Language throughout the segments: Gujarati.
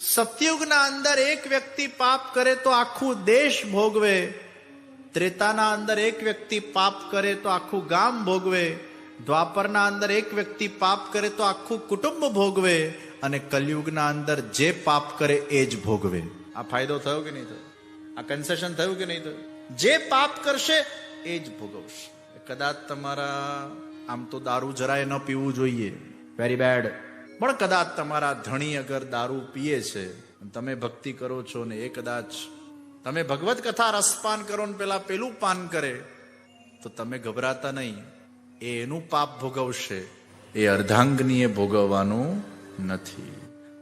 સતયુગના અંદર એક વ્યક્તિ પાપ કરે તો આખું દેશ ભોગવે. ત્રેતાના અંદર એક વ્યક્તિ પાપ કરે તો આખું ગામ ભોગવે. દ્વાપરના અંદર એક વ્યક્તિ પાપ કરે તો આખું કુટુંબ ભોગવે અને કલયુગના અંદર જે પાપ કરે એ જ ભોગવે. આ ફાયદો થયો કે નહીં થયો? આ કન્સેશન થયું કે નહીં થયું? જે પાપ કરશે એ જ ભોગવશે. કદાચ તમારા આમ તો દારૂ જરાય ન પીવું જોઈએ. વેરી બેડ પણ કદાચ તમારા ધણી અગર દારૂ પીએ છે તમે ભક્તિ કરો છો ને એ કદાચ તમે ભગવત કથા રસપાન કરો ને પેલા પેલું પાન કરે, તો તમે ગભરાતા નહીં. એ એનું પાપ ભોગવશે. એ અર્ધાંગનીએ ભોગવવાનું નથી.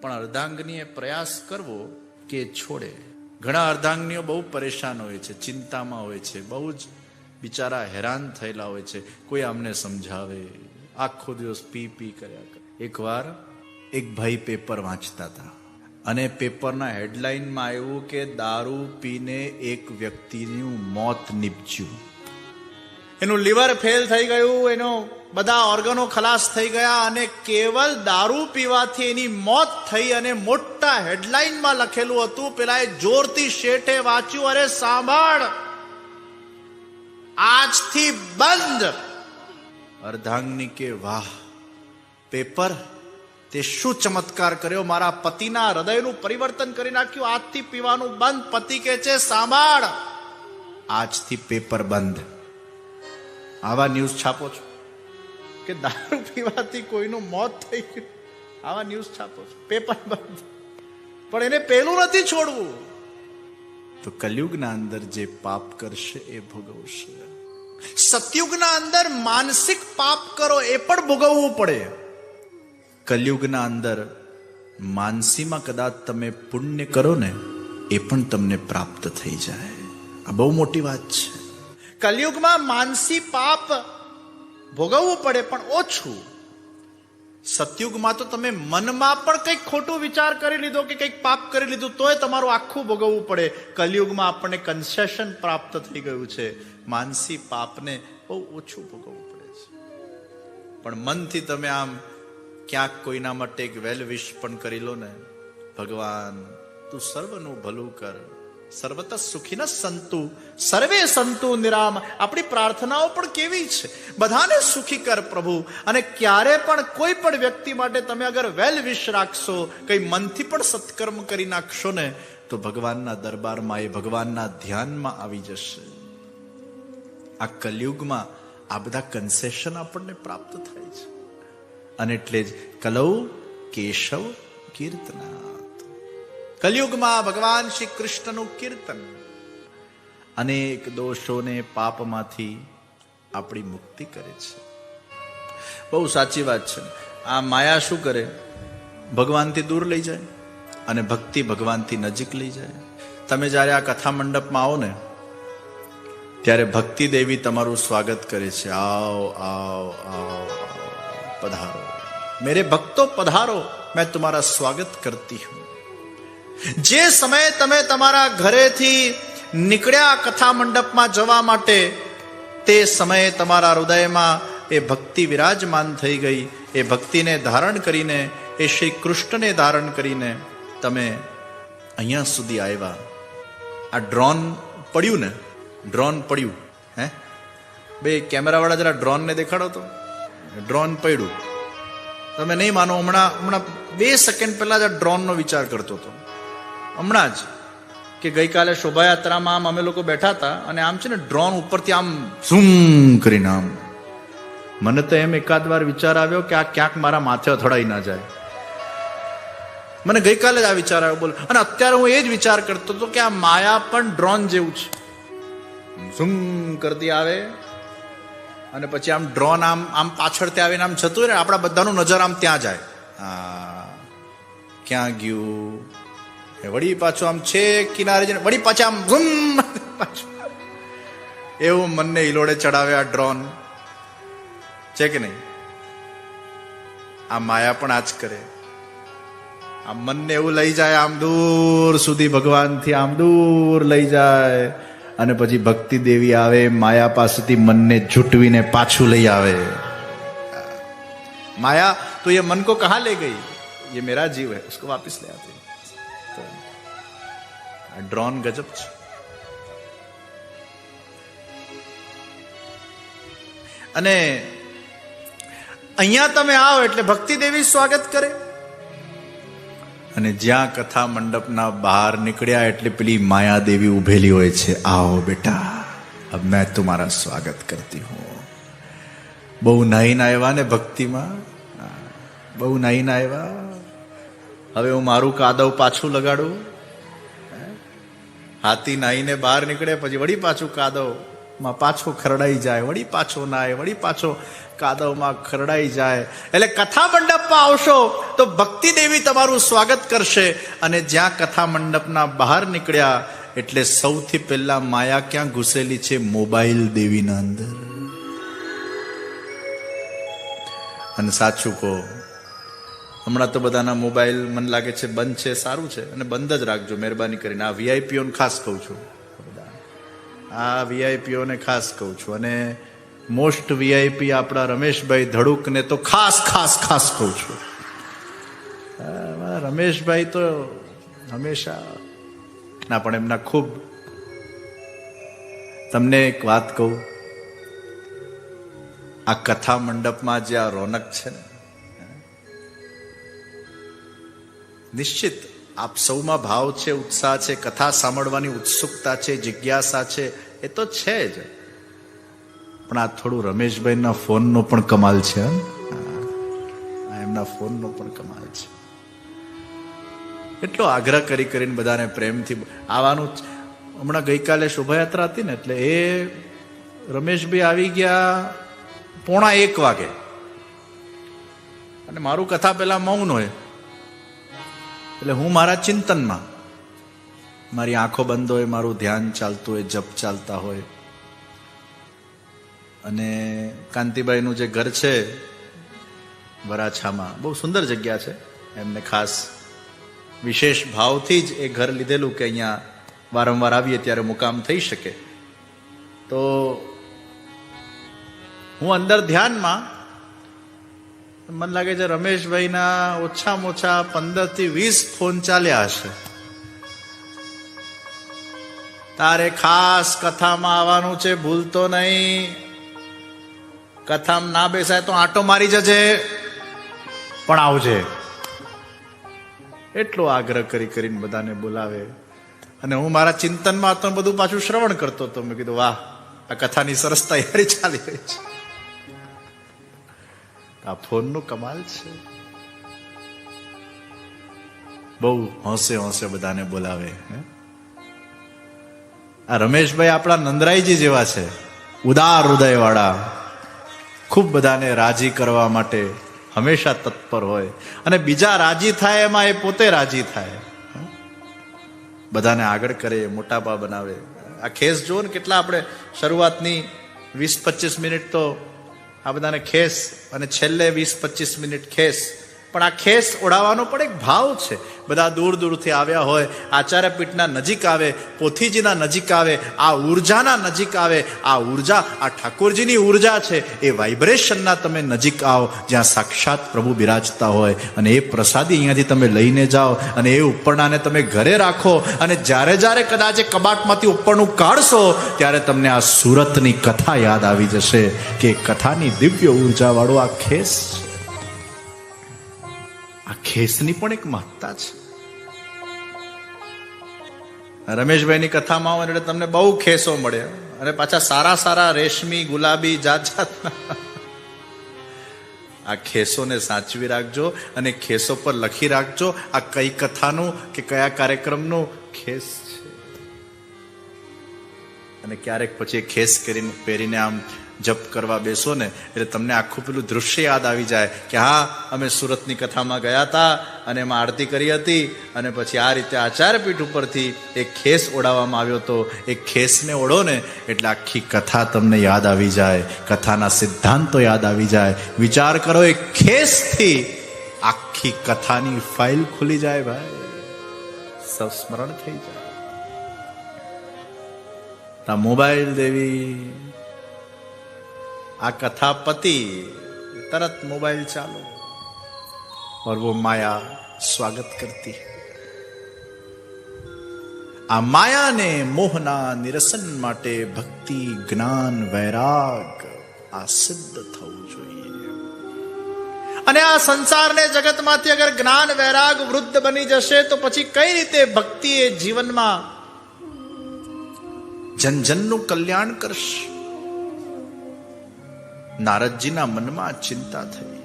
પણ અર્ધાંગનીએ પ્રયાસ કરવો કે છોડે. ઘણા અર્ધાંગનીઓ બહુ પરેશાન હોય છે, ચિંતામાં હોય છે, બહુ જ બિચારા હેરાન થયેલા હોય છે. કોઈ આમને સમજાવે. આખો દિવસ પી પી કર્યા કરે. એકવાર એક ભાઈ પેપર વાંચતા હતા. અને પેપરના હેડલાઇનમાં આવ્યું કે દારૂ પીને એક વ્યક્તિનું મોત નીપજ્યું. એનું લીવર ફેલ થઈ ગયું, એનો બધા ઓર્ગનો ખલાસ થઈ ગયા અને કેવલ દારૂ પીવાથી એની મોત થઈ અને મોટા હેડલાઇનમાં લખેલું હતું પેલા એ જોરથી શેઠે વાંચ્યું, અરે સાંભળ આજથી બંધ. અર્ધાંગની કે વાહ, પેપર, તે શું ચમત્કાર કર્યો? મારા પતિના હૃદયનું પરિવર્તન કરી નાખ્યું. આજથી પીવાનું બંધ. પતિ કે છે, સાંભળ, આજથી પેપર બંધ. આવા ન્યૂઝ છાપો છો કે દારૂ પીવાથી કોઈનું મોત થઈ ગયું? આવા ન્યૂઝ છાપો છો. પેપર બંધ. પણ એને પેલું નથી છોડવું. તો કલયુગના અંદર જે પાપ કરશે એ ભોગવશે. સતયુગના અંદર માનસિક પાપ કરો એ પણ ભોગવવું પડે. કલયુગના અંદર માનસીમાં કદાચ તમે પુણ્ય કરો ને એ પણ તમને પ્રાપ્ત થઈ જાય. આ બહુ મોટી વાત છે. કલયુગમાં માનસી પાપ ભોગવવું પડે પણ ઓછું. સતયુગમાં તો તમે મનમાં પણ કંઈક ખોટું વિચાર કરી લીધો કે કંઈક પાપ કરી લીધું, તોય તમારું આખું ભોગવવું પડે. કલયુગમાં આપણને કન્સેશન પ્રાપ્ત થઈ ગયું છે. માનસી પાપને બહુ ઓછું ભોગવવું પડે છે. પણ મનથી તમે આમ ક્યાંક કોઈના માટે એક વેલ વિશ પણ કરી લો ને, ભગવાન, તું સર્વનું ભલું કર. સર્વત સુખી સંતુ, સર્વે સંતુ નિરામ. આપણી પ્રાર્થનાઓ પણ કેવી છે? બધાને સુખી કર પ્રભુ. અને ક્યારે પણ કોઈ પણ વ્યક્તિ માટે તમે અગર વેલ વિશ રાખશો, કઈ મનથી પણ સત્કર્મ કરી નાખશો ને, તો ભગવાનના દરબારમાં એ ભગવાનના ધ્યાનમાં આવી જશે. આ કલયુગમાં આ બધા કન્સેશન આપણને પ્રાપ્ત થાય છે. અને એટલે જ કલૌ, કેશવ કીર્તનાથ કલયુગમાં ભગવાન શ્રી કૃષ્ણનું કીર્તન. અનેક દોષોને પાપમાંથી આપણી મુક્તિ કરે છે. બહુ સાચી વાત છે. આ માયા શું કરે? ભગવાનથી દૂર લઈ જાય અને ભક્તિ ભગવાનથી નજીક લઈ જાય. તમે જ્યારે આ કથા મંડપમાં આવો ને, ત્યારે ભક્તિ દેવી તમારું સ્વાગત કરે છે. આવો આવો આવો, પધારો. મેરે ભક્તો પધારો. મેં તમારા સ્વાગત કરતી હું. જે સમયે તમે તમારા ઘરેથી નીકળ્યા કથા મંડપમાં જવા માટે, તે સમયે તમારા હૃદયમાં એ ભક્તિ વિરાજમાન થઈ ગઈ. એ ભક્તિને ધારણ કરીને, એ શ્રી કૃષ્ણને ધારણ કરીને તમે અહીંયા સુધી આવ્યા. આ ડ્રોન પડ્યું ને? ડ્રોન પડ્યું, હે? બે કેમેરાવાળા જરા ડ્રોનને દેખાડો તો. ડ્રોન પડ્યું. તમે નહીં માનો, હમણાં હમણાં બે સેકન્ડ પહેલાં જ આ ડ્રોનનો વિચાર કરતો હતો. હમણાં જ કે ગઈકાલે શોભાયાત્રામાં આમ અમે લોકો બેઠા હતા અને આમ છે ને ડ્રોન ઉપરથી આમ ઝૂમ કરીને આમ મને તો એમ એકાદ વાર વિચાર આવ્યો કે આ ક્યાંક મારા માથે અથડાઈ ના જાય. મને ગઈકાલે જ આ વિચાર આવ્યો, બોલ. અને અત્યારે હું એ જ વિચાર કરતો હતો કે આ માયા પણ ડ્રોન જેવું છે. ઝૂમ કરતી આવે અને પછી આમ ડ્રોન આમ આમ પાછળથી આવીને આમ જતું ને આપણા બધાનું નજર આમ ત્યાં જાય. ક્યાં ગયું? વળી પાછું આમ છે કિનારે જઈને વળી પાછા આમ ઝૂમ પાછું એવું મનને હિલોડે ચડાવે આ ડ્રોન છે કે નહીં આ માયા પણ આજ કરે આ મનને એવું લઈ જાય આમ દૂર સુધી ભગવાનથી આમ દૂર લઈ જાય અને પછી ભક્તિ દેવી આવે માયા પાસેથી મનને ઝૂંટવીને પાછું લઈ આવે माया तो ये मन को कहाँ ले गई ये मेरा जीव है उसको वापस ले आते तो ડ્રોન ગજબ છે. અને અહીંયા તમે આવો એટલે ભક્તિ દેવી સ્વાગત કરે. અને જ્યાં કથા મંડપના બહાર નીકળ્યા એટલે પેલી માયા દેવી ઉભેલી હોય છે. આવો બેટા મેં તમારા સ્વાગત કરતી હું. બહુ નાહીને આવ્યા ને ભક્તિમાં? બહુ નાહીને આવ્યા? હવે હું મારું કાદવ પાછું લગાડું? હાથી નાહીને બહાર નીકળે, પછી વળી પાછું કાદવમાં પાછો ખરડાઈ જાય, વળી પાછો નાય, વળી પાછો કાદવમાં ખરડાઈ જાય. એટલે કથા મંડપમાં આવશો તો ભક્તિ દેવી તમારું સ્વાગત કરશે અને જ્યાં કથા મંડપના બહાર નીકળ્યા, એટલે સૌથી પહેલા માયા ક્યાં ઘૂસેલી છે? મોબાઈલ દેવીના અંદર. અને સાચું કહો હમણાં તો બધાના મોબાઈલ મને લાગે છે બંધ છે, સારું છે, અને બંધ જ રાખજો મહેરબાની કરીને. આ વીઆઈપીઓને ખાસ કહું છું. આ વીઆઈપીઓને ખાસ કહું છું. અને મોસ્ટ વીઆઈપી આપણા રમેશભાઈ ધડુકને તો ખાસ ખાસ ખાસ કહું છું. રમેશભાઈ તો હંમેશા ના, પણ એમના ખૂબ તમને એક વાત કહું. આ કથા મંડપમાં જે આ રોનક છે ને નિશ્ચિત. આપ સૌમાં ભાવ છે, ઉત્સાહ છે, કથા સાંભળવાની ઉત્સુકતા છે, જિજ્ઞાસા છે, એ તો છે જ. પણ આ થોડું રમેશભાઈના ફોનનો પણ કમાલ છે? એમના ફોનનો પણ કમાલ છે. એટલો આગ્રહ કરી કરીને બધાને પ્રેમથી આવવાનું. હમણાં ગઈકાલે શોભાયાત્રા હતી ને, એટલે એ રમેશભાઈ આવી ગયા પોણા એક વાગે. અને મારું કથા પહેલાં મૌન હોય. એટલે હું મારા ચિંતનમાં. મારી આંખો બંધ હોય, મારું ધ્યાન ચાલતું હોય, જપ ચાલતા હોય. અને કાંતિબાઈનું જે ઘર છે, વરાછામાં, બહુ સુંદર જગ્યા છે. એમને ખાસ વિશેષ ભાવથી જ એ ઘર લીધેલું કે અહીંયા વારંવાર આવીએ ત્યારે મુકામ થઈ શકે. તો હું અંદર ધ્યાનમાં મને લાગે છે રમેશભાઈના ઓછામાં ઓછા પંદરથી વીસ ફોન ચાલ્યા હશે. તારે ખાસ કથામાં આવવાનું છે, ભૂલતો નહીં. કથામાં ના બેસાય તો આંટો મારી જજે. પણ આવજે. એટલો આગ્રહ કરી કરીને બધાને બોલાવે. અને હું મારા ચિંતનમાં તો બધું પાછું શ્રવણ કરતો હતો. મેં કીધું, વાહ, આ કથાની સરસ તૈયારી ચાલી રહી છે. આ ફોનનું કમાલ છે. બહુ હોંશે હોંશે બધાને બોલાવે? આ રમેશભાઈ આપણા નંદરાયજી જેવા છે. ઉદાર હૃદય વાળા ખૂબ બધાને રાજી કરવા માટે હંમેશા તત્પર હોય. અને બીજા રાજી થાય એમાં એ પોતે રાજી થાય. બધાને આગળ કરે મોટાપા બનાવે. આ ખેસ જુઓ ને કેટલા આપણે શરૂઆતની વીસ પચીસ મિનિટ તો આ બધાને ખેસ અને છેલ્લે વીસ પચીસ મિનિટ ખેસ પણ આ ખેસ ઓઢાવવાનો પણ એક ભાવ છે. બધા દૂર દૂરથી આવ્યા હોય, આચાર્ય પીઠના નજીક આવે, પોથીજીના નજીક આવે, આ ઉર્જાના નજીક આવે, આ ઊર્જા, આ ઠાકોરજીની ઊર્જા છે, એ વાઇબ્રેશનના તમે નજીક આવો, જ્યાં સાક્ષાત પ્રભુ બિરાજતા હોય, અને એ પ્રસાદી અહીંયાથી તમે લઈને જાઓ, અને એ ઉપરનાને તમે ઘરે રાખો, અને જ્યારે જ્યારે કદાચ એ કબાટમાંથી ઉપરનું કાઢશો, ત્યારે તમને આ સુરતની કથા યાદ આવી જશે કે કથાની દિવ્ય ઉર્જાવાળો આ ખેસ છે. આ ખેસની પણ એક મહત્તા છે. રમેશભાઈની કથામાં આવો એટલે તમને બહુ ખેસો મળે. અને પાછા સારા સારા રેશમી, ગુલાબી જાત જાતના આ ખેસોને સાચવી રાખજો અને ખેસો પર લખી રાખજો આ કઈ કથાનું કે કયા કાર્યક્રમનું ખેસ છે. અને ક્યારેક પછી ખેસ કરીને, પહેરીને આમ જપ કરવા બેસો ને, એટલે તમને આખું પેલું દૃશ્ય યાદ આવી જાય કે હા, અમે સુરતની કથામાં ગયા હતા અને એમાં આરતી કરી હતી અને પછી આ રીતે આચાર્યપીઠ ઉપરથી એક ખેસ ઓઢાવવામાં આવ્યો હતો. એ ખેસને ઓઢો ને, એટલે આખી કથા તમને યાદ આવી જાય, કથાના સિદ્ધાંતો યાદ આવી જાય. વિચાર કરો એ ખેસથી આખી કથાની ફાઇલ ખુલી જાય ભાઈ. સંસ્મરણ થઈ જાય. મોબાઈલ દેવી આ કથા પતિ तरत मोबाइल चालो और वो माया स्वागत करती है આ માયાને મોહના નિરસન માટે ભક્તિ જ્ઞાન વૈરાગ આ સિદ્ધ થવું જોઈએ અને આ સંસારને જગતમાંથી અગર જ્ઞાન વૈરાગ વૃદ્ધ બની જશે તો પછી કઈ રીતે ભક્તિ એ જીવનમાં જનજનનું કલ્યાણ કરશે નારદજીના મનમાં ચિંતા થઈ.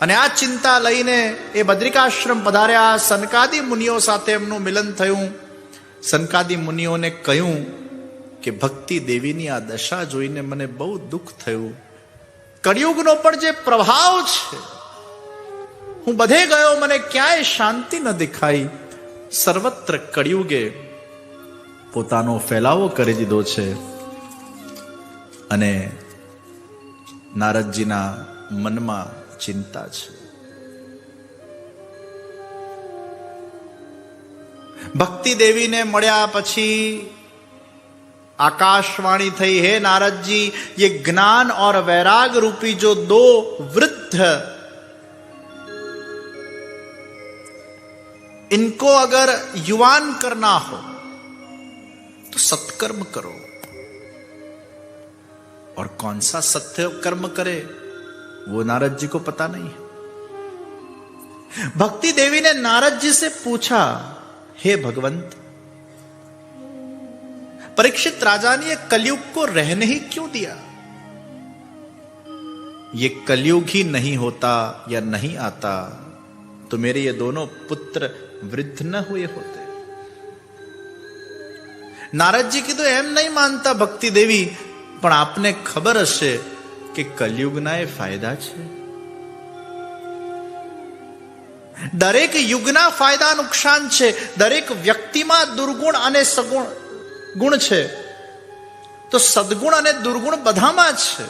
અને આ ચિંતા લઈને એ બદ્રિકાશ્રમ પધાર્યા. સનકાદી મુનિઓ સાથે એમનું મિલન થયું. સનકાદી મુનિઓને કહ્યું કે, ભક્તિ દેવીની આ દશા જોઈને મને બહુ દુઃખ થયું. કળિયુગનો પણ જે પ્રભાવ છે, હું બધે ગયો, મને ક્યાંય શાંતિ ન દેખાઈ. સર્વત્ર કળિયુગે પોતાનો ફેલાવો કરી દીધો છે. અને નારદજીના મનમાં ચિંતા છે ભક્તિ દેવીને મળ્યા પછી आकाशवाणी थई हे नारद जी ये ज्ञान और वैराग रूपी जो दो वृद्ध इनको अगर युवान करना हो तो सत्कर्म करो और कौन सा सत्य कर्म करे, वो नारद जी को पता नहीं है। भक्ति देवी ने नारद जी से पूछा, हे भगवंत, परीक्षित राजा ने कलयुग को रहने ही क्यों दिया? ये कलयुग ही नहीं होता या नहीं आता तो मेरे ये दोनों पुत्र वृद्ध न हुए होते। नारद जी की तो एम नहीं मानता भक्ति देवी પણ આપને ખબર હશે કે કલયુગના એ ફાયદા છે. દરેક યુગના ફાયદા નુકસાન છે. દરેક વ્યક્તિમાં દુર્ગુણ અને સગુણ ગુણ છે. તો સદગુણ અને દુર્ગુણ બધામાં છે.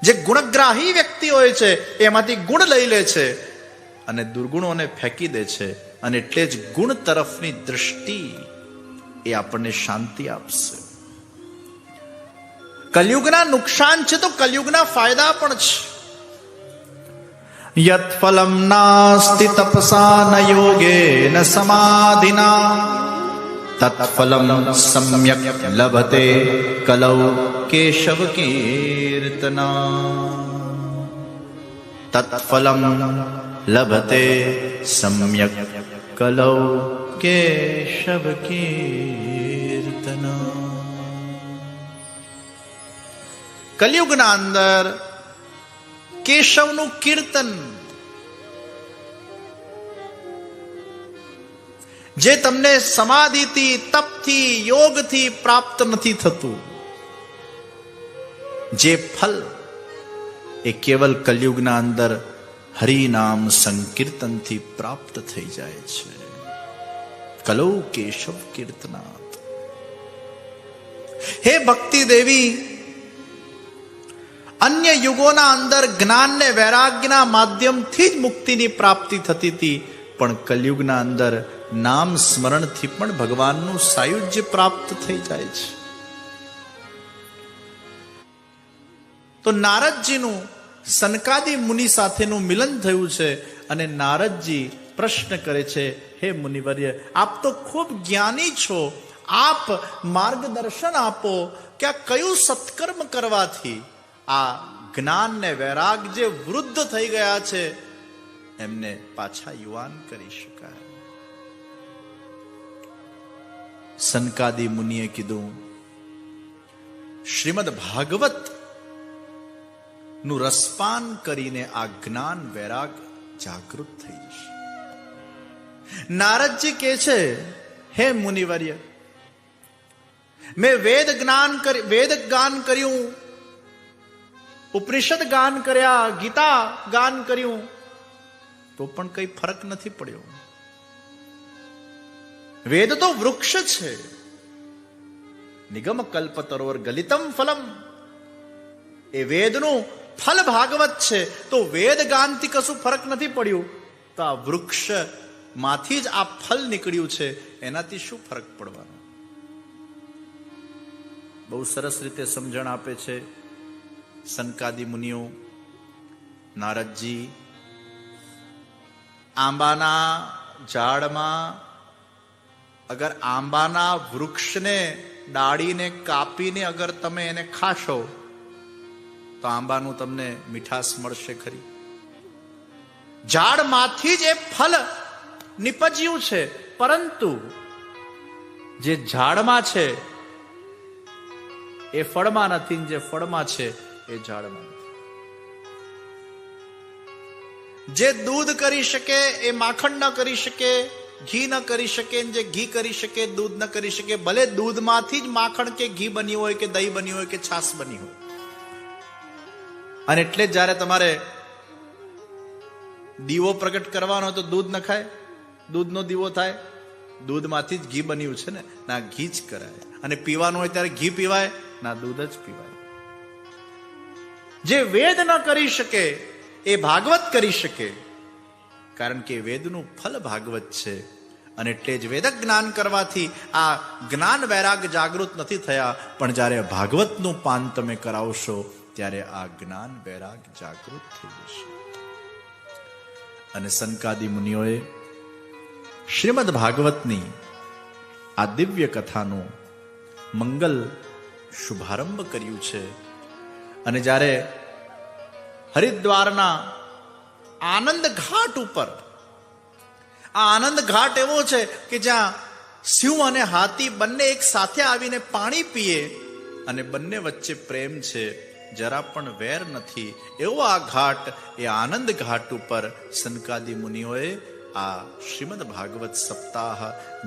જે ગુણગ્રાહી વ્યક્તિ હોય છે, એમાંથી ગુણ લઈ લે છે અને દુર્ગુણોને ફેંકી દે છે અને એટલે જ ગુણ તરફની દૃષ્ટિ એ આપણને શાંતિ આપશે. કલયુગના નુકસાન છે તો કલયુગના ફાયદા પણ છે. યત ફલમ નાસ્તિ તપસા ન યોગે ન સમાધિના. તત્ફલમ સમ્યક લભતે કલૌ કેશવ કીર્તના. તત્ફલમ લભતે સમ્યક કલૌ કેશવ કીર્તના. કલયુગના અંદર કેશવનું કીર્તન જે તમને સમાધિથી, તપથી, યોગથી પ્રાપ્ત નથી થતું. જે ફલ એ કેવલ કલયુગના અંદર હરિનામ સંકીર્તનથી પ્રાપ્ત થઈ જાય છે. કલૌ કેશવ કીર્તનાથ. હે ભક્તિ દેવી અન્ય યુગોના અંદર જ્ઞાન ને વૈરાગ્યના માધ્યમથી જ મુક્તિની પ્રાપ્તિ થતી હતી. પણ કલયુગના અંદર નામ સ્મરણથી પણ ભગવાનનું સાયુજ્ય પ્રાપ્ત થઈ જાય છે. તો નારદજીનું સનકાદી મુનિ સાથેનું મિલન થયું છે અને નારદજી પ્રશ્ન કરે છે, હે મુનિવર્ય, આપ તો ખૂબ જ્ઞાની છો. આપ માર્ગદર્શન આપો. કે આ કયું સત્કર્મ કરવાથી આ જ્ઞાન ને વૈરાગ જે વૃદ્ધ થઈ ગયા છે, એમને પાછા યુવાન કરી શકાય. સનકાદી મુનિએ કીધું, શ્રીમદ ભાગવતનું રસપાન કરીને આ જ્ઞાન વૈરાગ જાગૃત થઈ જશે. નારદજી કે છે, હે મુનિવર્ય, મેં વેદ જ્ઞાન વેદ જ્ઞાન કર્યું ઉપનિષદ ગાન કર્યા, ગીતા ગાન કર્યું, તો પણ કઈ ફરક નથી પડ્યો. વેદ તો વૃક્ષ છે. નિગમ કલ્પ તરોવર ગલિતમ ફલમ. એ વેદનું ફલ ભાગવત છે. તો વેદ ગાનથી કશું ફરક નથી પડ્યું. તો આ વૃક્ષમાંથી જ આ ફલ નીકળ્યું છે. એનાથી શું ફરક પડવાનો? બહુ સરસ રીતે સમજણ આપે છે. સનકાદી મુનિઓ, નારદજી, આંબાના ઝાડમાં અગર આંબાના વૃક્ષને ડાળીને કાપીને અગર તમે એને ખાશો, તો આંબાનું તમને મીઠાશ મળશે ખરી. ઝાડમાંથી જ એ ફળ નિપજ્યું છે, પરંતુ જે ઝાડમાં છે, એ ફળમાં નથી જે ફળમાં છે એ નથી જે દૂધ કરી શકે, એ માખણ ન કરી શકે, ઘી ન કરી શકે જે ઘી કરી શકે, દૂધ ન કરી શકે, ભલે દૂધમાંથી જ માખણ કે ઘી બન્યું હોય કે દહીં બન્યું હોય કે છાશ બની હોય. અને એટલે જ જ્યારે તમારે દીવો પ્રગટ કરવાનો તો દૂધ ન ખાય, દૂધનો દીવો થાય, દૂધમાંથી જ ઘી બન્યું છે ને, ના, ઘી જ કરાય. અને પીવાનું હોય ત્યારે ઘી પીવાય, ના, દૂધ જ પીવાય. જે વેદ ન કરી શકે, એ ભાગવત કરી શકે. કારણ કે વેદનું ફલ ભાગવત છે. અને એટલે જ વેદ જ્ઞાન કરવાથી આ જ્ઞાન વૈરાગ જાગૃત નથી થયા, પણ જ્યારે ભાગવતનું પાન તમે કરાવશો, ત્યારે આ જ્ઞાન વૈરાગ જાગૃત થઈ જશે. અને સંકાદી મુનિઓએ શ્રીમદ ભાગવતની આ દિવ્ય કથાનું મંગલ શુભારંભ કર્યું છે. અને જ્યારે હરિદ્વારના આનંદ ઘાટ ઉપર, આ આનંદ ઘાટ એવો છે કે જ્યાં સિંહ અને હાથી બંને એક સાથે આવીને પાણી પીએ અને બંને વચ્ચે પ્રેમ છે, જરા પણ વેર નથી. એવો આ ઘાટ, એ આનંદ ઘાટ ઉપર સનકાદી મુનિઓએ આ શ્રીમદ ભાગવત સપ્તાહ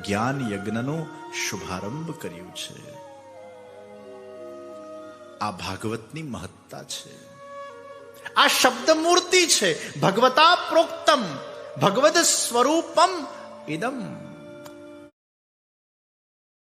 જ્ઞાન યજ્ઞનો શુભારંભ કર્યું છે. આ ભાગવતની મહત્તા છે. આ શબ્દ મૂર્તિ છે. ભગવતા પ્રોક્તમ. ભગવદ સ્વરૂપમ ઇદમ.